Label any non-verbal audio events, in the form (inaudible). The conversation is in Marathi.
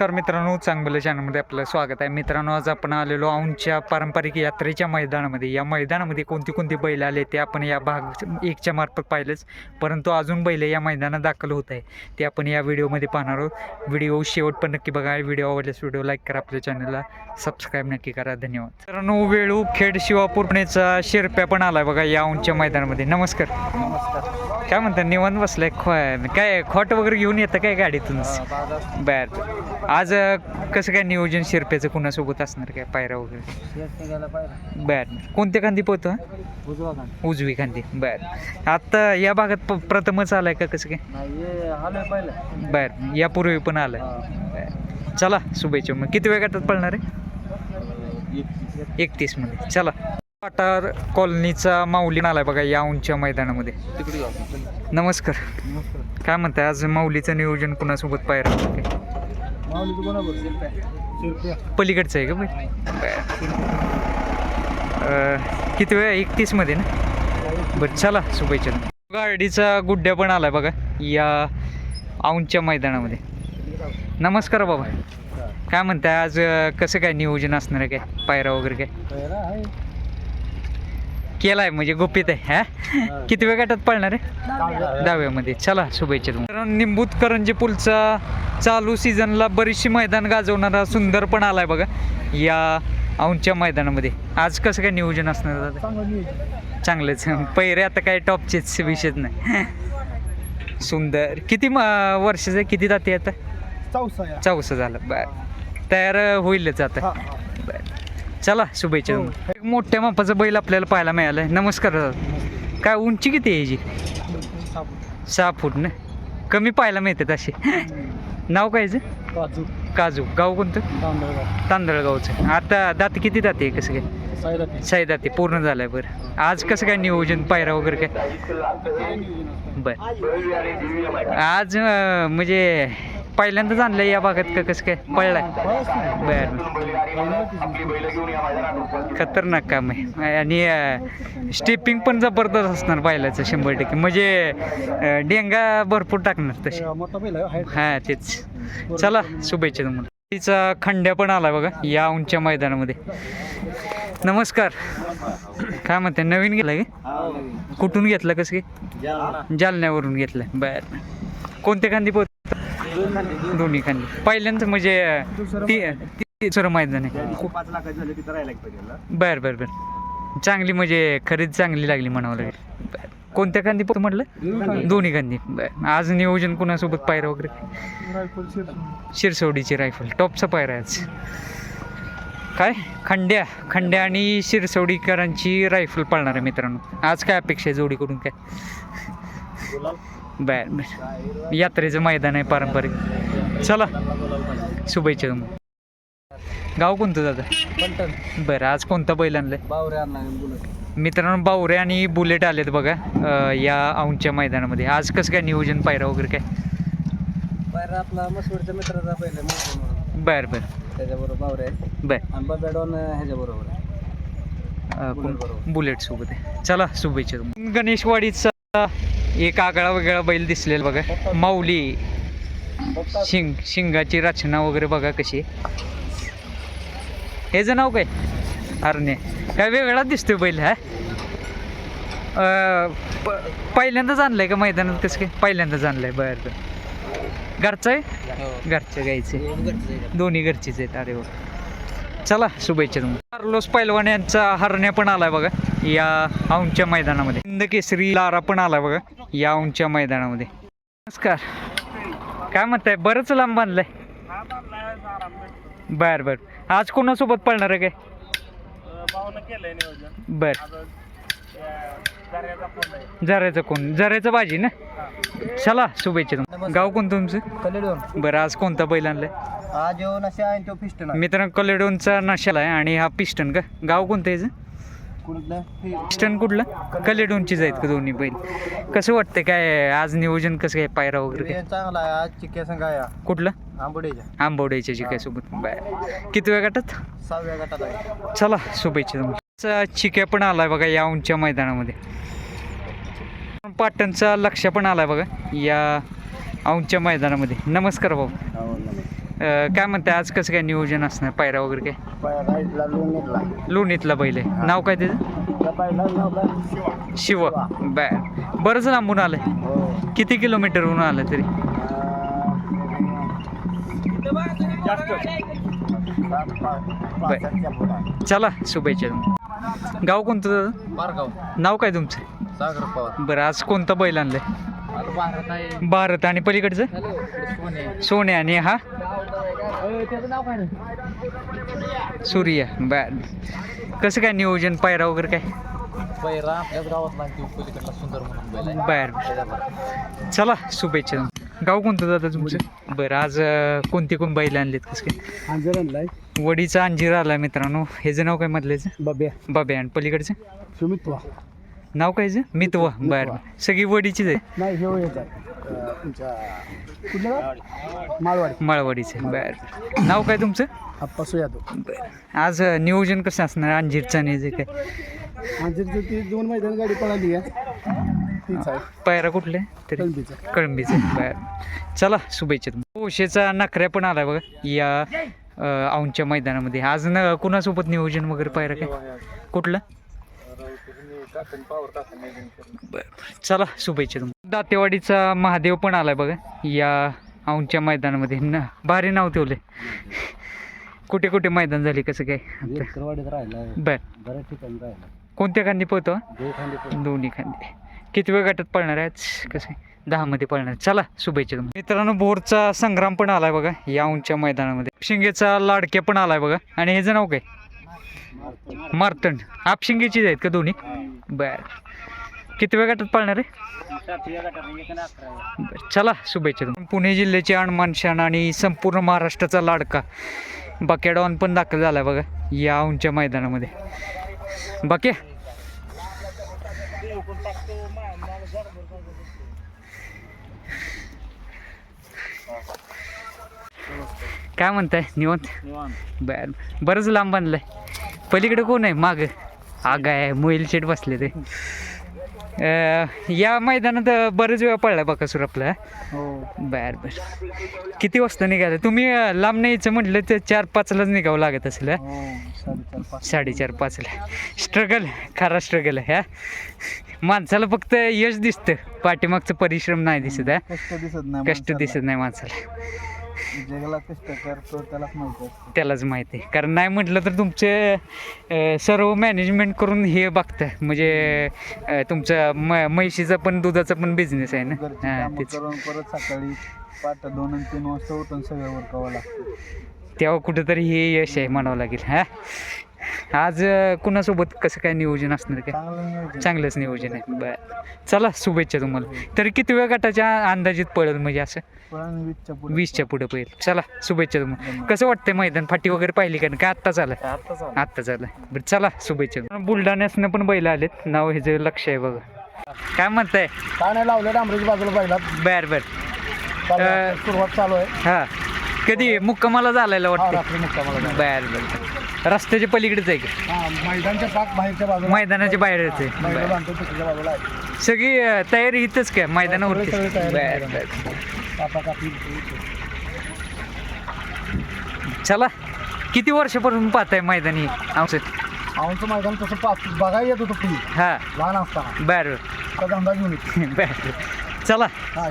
तर मित्रांनो चांगलं चॅनलमध्ये आपलं स्वागत आहे. मित्रांनो आज आपण आलेलो औंधच्या पारंपरिक यात्रेच्या मैदानामध्ये. या मैदानामध्ये कोणती कोणती बैल आले ते आपण या भाग एकच्या मार्फत पाहिलंच. परंतु अजून बैल या मैदानात दाखल होत आहे ते आपण या व्हिडिओमध्ये पाहणार आहोत. व्हिडिओ शेवट पण नक्की बघा. व्हिडिओ आवडल्यास व्हिडिओ लाईक करा. आपल्या चॅनलला सबस्क्राईब नक्की करा. धन्यवाद. मित्रांनो वेळू खेड शिवापूर्णेचा शेरप्या पण आला बघा या औंधच्या मैदानामध्ये. नमस्कार. नमस्कार. काय म्हणतात निवांत बसलाय? खो काय खोट वगैरे घेऊन येतं काय गाडीतून? बर. आज कसं काय नियोजन शिरप्याचं? कुणासोबत असणार काय? पायरा वगैरे? बर. कोणत्या खांदी पोहतो? उजवा खांदी. बर. आता या भागात प्रथमच आलाय का कसं काय? बर. यापूर्वी पण आलाय. चला शुभेच्छा. मग किती वेळ पळणार आहे? एकतीस. मध्ये चला. पाटार कॉलनीचा माऊली आलाय बघा या उंच्या मैदानामध्ये. नमस्कार. काय म्हणताय आज माऊलीचं नियोजन कुणासोबत शिरप्या. पलीकडचं आहे का बाई किती वेळ एकतीसमध्ये ना? बरं चला शुभेच्छा गाडीचा गुड्ड्या पण आलाय बघा या औंधच्या मैदानामध्ये. नमस्कार बाबा. काय म्हणताय आज कसं काय नियोजन असणार आहे काय? पायरा वगैरे काय? केलाय म्हणजे गुपित आहे हा? किती वेळ गटात पळणार आहे? दहाव्यामध्ये चला शुभेच्छा तुम्हाला. निंबूत करंजी पुलचा चालू सीझनला बरीचशी मैदान गाजवणारा सुंदर पण आलाय बघा या औंधच्या मैदानामध्ये. आज कसं काय नियोजन असणार दादा? चांगलंच. पहिरे आता काय टॉपचेच विषयच नाही. सुंदर. किती म- वर्षाचं? किती जाते आता? चौसा झालं. बर. तयार होईलच आता. बर. चला शुभेच्छा. हो. एक मोठ्या मापाचं बैल आपल्याला पाहायला मिळालंय. नमस्कार दादा. काय उंची किती आहे याची? सहा फूट ना? कमी पाहायला मिळतात असे. नाव काय? काजू. काजू. गाव कोणतं? तांदळगाव. तांदळगावचं. आता दात किती दाते कसं काय? साई दाते पूर्ण झालंय बरं. आज कसं काय नियोजन? पायरा वगैरे काय? बर. आज म्हणजे पहिल्यांदाच आणलं या भागात का कसं काय? पळलाय. बर. खतरनाक काम आहे. आणि स्टेपिंग पण जबरदस्त असणार बैलाचं शंभर टक्के. म्हणजे डेंगा भरपूर टाकणार तसे हां हा तेच. चला शुभेच्छा तुम्हाला. तिचा खंड्या पण आला बघा या उंच्या मैदानामध्ये. नमस्कार. काय म्हणते नवीन गेलाय का? कुठून घेतलं कसं की जालन्यावरून घेतलं बर. कोणत्या खांदी पोत दोन्ही खांदी. पहिल्यांदा म्हणजे ती ती- तिसरं मैदान आहे. पाच लाखात झाले तिथं राहायला पाहिजे बर बर बर. चांगली म्हणजे खरेदी चांगली लागली म्हणावं लागेल. बर. कोणत्या खांदी पोत म्हटलं? दोन्ही खांदी. बर. आज नियोजन कुणासोबत पायरा वगैरे? शिरसवडीची रायफल. टॉपचा पायरा आहे आज. काय? खंड्या. खंड्या आणि शिरसवडीकरांची रायफल पळणार आहे मित्रांनो. आज काय अपेक्षा आहे जोडीकडून काय? बर बर यात्रेचं मैदान आहे पारंपरिक. चला शुभेच्छा तुम्हाला. गाव कोणतं दादा? बरं आज कोणता बैल आणलाय? बावरे आणला मित्रांनो बावरे आणि बुलेट आलेत बघा या औंधच्या मैदानामध्ये. आज कसं काय नियोजन पायरा वगैरे काय? पहिला आपला मसवडच्या मित्राचा म्हणून. बरं बरं. त्याच्याबरोबर बावरे बरं. आणि बबॅडॉन ह्याच्याबरोबर बुलेट सोबत आहे. चला शुभेच्छा. गणेशवाडीचा एक आगळा वेगळा बैल दिसलेला बघा. माऊली. शिंग शिंगाची रचना वगैरे बघा कशी. ह्याचं नाव काय? अरण्य काय वेगळा दिसतोय बैल हा? पहिल्यांदाच आणलंय का मैदानात कसं काय? पहिल्यांदाच आणलंय बरं बरं. घरचं आहे? घरचं गायचं दोन्ही घरचीच आहेत. अरे वा. चला शुभेच्छा तुम्हाला. कार्लोस पैलवान यांचा हरण्या पण आलाय बघा. या औंधच्या मैदानामध्ये. हिंद केसरी लारा पण आलाय बघा या औंधच्या मैदानामध्ये. नमस्कार. काय म्हणताय? बरंच लांब बांधलंय. बर बर. आज कोणासोबत पळणार आहे काय? बर. जरायचं कोण? जरायचं भाजी ना? चला शुभेच्छा तुम्हाला. गाव कोणतं तुमचं? कलेडोन. बरं आज कोणता बैल आणलाय? आज असे आहे तो पिस्टन मित्रांनो कलेडोनचा नशाला आहे आणि हा पिस्टन का? गाव कोणतं याचं? कुठलं? पिस्टन कुठलं? कलेडोनचीच आहेत का दोन्ही बैल? कसं वाटतं काय आज नियोजन कसं काय पायरा वगैरे काय? चांगला आहे. आज चिक्या संघ आहे कुठलं? आंबोडेच्या. आंबवड्याच्या बाय. किती वेळ गटात? सहाव्या गटात आहे. चला शुभेच्छा तुम्हाला. चिक्या पण आलाय बघा या उंच्या मैदानामध्ये. पाटणचा लक्ष पण आलाय बघा या औंधच्या मैदानामध्ये. नमस्कार भाऊ. अं, काय म्हणताय आज कसं काय नियोजन असणार पायरा वगैरे काय? राईटला लोणीतला. बैल आहे नाव काय त्याचं? त्या पहिला नाव काय? शिव. बर बरंच लांबून आलंय. हो. किती किलोमीटरहून आलं तरी? चला शुभेच्छा गाव कोणतं दादा? पारगाव नाव काय तुमचं? सागर पवार. बरं आज कोणतं बैल आणलंय? भारत आहे. भारत आणि पलीकडचं? सोने. सोने आणि हा? सूर्य बर कसं काय नियोजन? पायरा वगैरे काय? पैरा आपल्याच पलीकडला सुंदर म्हणून बर. चला शुभेच्छा गाव कोणतं दादा तुमचं? बरं आज कोणते कोण बैल आणलेत कसं काय? अंजर आणलाय वडीचा अंजीर आला मित्रांनो. ह्याचं नाव काय मधल्याचं बब्या. बाबे आणि पलीकडचं? सुमित्वा. नाव काय? मितवा. बर. सगळी वडीचीच आहे. नाही हे येत आहे. तुमच्या कुठलं गाव? माळवाडी माळवाडीचं बर. नाव काय तुमचं? आप्पा बरं. आज अं, नियोजन कसं असणार? अंजीरचं आणि जे काय? अंजरची ती दोन मैदान गाडी पळाली आहे. तीच आहे. पायरा कुठले तरी. कळंबीचं. कळंबीचे. बर. चला शुभेच्छा तुम्हाला. ओशेचा नखऱ्या पण आलाय बघा. या अं, औंधच्या मैदानामध्ये. आज न कुणासोबत नियोजन वगैरे पायरा काय? कुठलं? बर. चला शुभेच्छा तुम्हाला. दातेवाडीचा महादेव पण आलाय बघा. या औंधच्या मैदानामध्ये. न भारी नाव ठेवले कुठे कुठे मैदान झाले कसं काय? बर. कोणत्या खांदी पोहतो दोन्ही खांदे. किती वेळ गटात पळणार आहे आज? कसं दहामध्ये पळणार. चला शुभेच्छा तुम्हाला. मित्रांनो भोरचा संग्राम पण आलाय बघा. या उंच्या मैदानामध्ये. शिंगेचा लाडके पण आलाय बघा. आणि ह्याचं नाव काय? मार्तंड. आपशिंगेचीच आहेत का दोन्ही? बर. किती वेळ गटात पळणार आहे? चला शुभेच्छा पुणे जिल्ह्याचे अणमान शान आणि संपूर्ण महाराष्ट्राचा लाडका बकेडॉन पण दाखल झाला बघा या उंच्या मैदानामध्ये. बाकी काय म्हणताय? निवंत? बर. बरंच लांब बांधलंय पलीकडे कोण आहे माग? आग आहे मोईल शेट बसले ते. अं, या मैदानात बरेच वेळा पडलाय बकासूर आपला. हो. बर बर. किती वाजता निघालं? तुम्ही अं, लांब न्यायचं म्हटलं तर चार पाचलाच निघावं लागत असेल हा? साडेचार पाच साडेचार पाचला. स्ट्रगल खरा स्ट्रगल आहे हा? माणसाला फक्त यश दिसतं. पाठीमागचं परिश्रम नाही दिसत हा? कष्ट दिसत नाही माणसाला. जगाला कष्ट करतो त्यालाच माहिती असतं. त्यालाच माहिती. आहे कारण नाही म्हटलं तर तुमचे अं, सर्व मॅनेजमेंट करून हे बघतं म्हणजे अं, तुमचं म म्हैशीचा पण दुधाचा पण बिझनेस आहे ना? घरची हां कामं तेच. करून परत सकाळी पाठ दोन आणि तीन वाजता उठून सगळं उरकावं लागतं. तेव्हा कुठंतरी हे यश आहे म्हणावं लागेल हा? आज कुणासोबत कसं काय नियोजन असणार काय? चांगलंच नियोजन आहे. बरं. चला शुभेच्छा तुम्हाला. तरी किती वेळ गटाच्या अंदाजित पडेल म्हणजे असं? वीसच्या पुढे पडेल चला शुभेच्छा तुम्हाला. कसं वाटतंय मैदान? फाटी वगैरे पाहिली का काय आत्ता झालं? आता चालू आत्ता झालं. बरं चला शुभेच्छा बुलढाण्यासनं पण बैल आलेत. नाव हे जे लक्ष आहे बघा. काय म्हणताय? काय नाही लावलं डांबरीच्या बाजूला पाहिला बर बर. सुरुवात चालू आहे. हा. कधी? मुक्कामाला झालेला वाटतं? मुक्कामाला. बर बर. रस्त्याच्या पलीकडेच आहे का? हा मैदानच्या पाक बाहेरच्या बाजूला. मैदानाच्या बाहेरच आहे. बांधतो बाजूला आहे. सगळी अं, तयारी इथंच काय? मैदानावरती सगळी तयारी बर आहे. बर. कापा कापी चला. किती वर्षापासून पाहताय मैदान आमचं? आमचं मैदान तसं पाच बघायला येत होतं पूर्वी हा. लहान असताना. बर. आता धंदा घेऊन येतो. (laughs) बर. चला. हा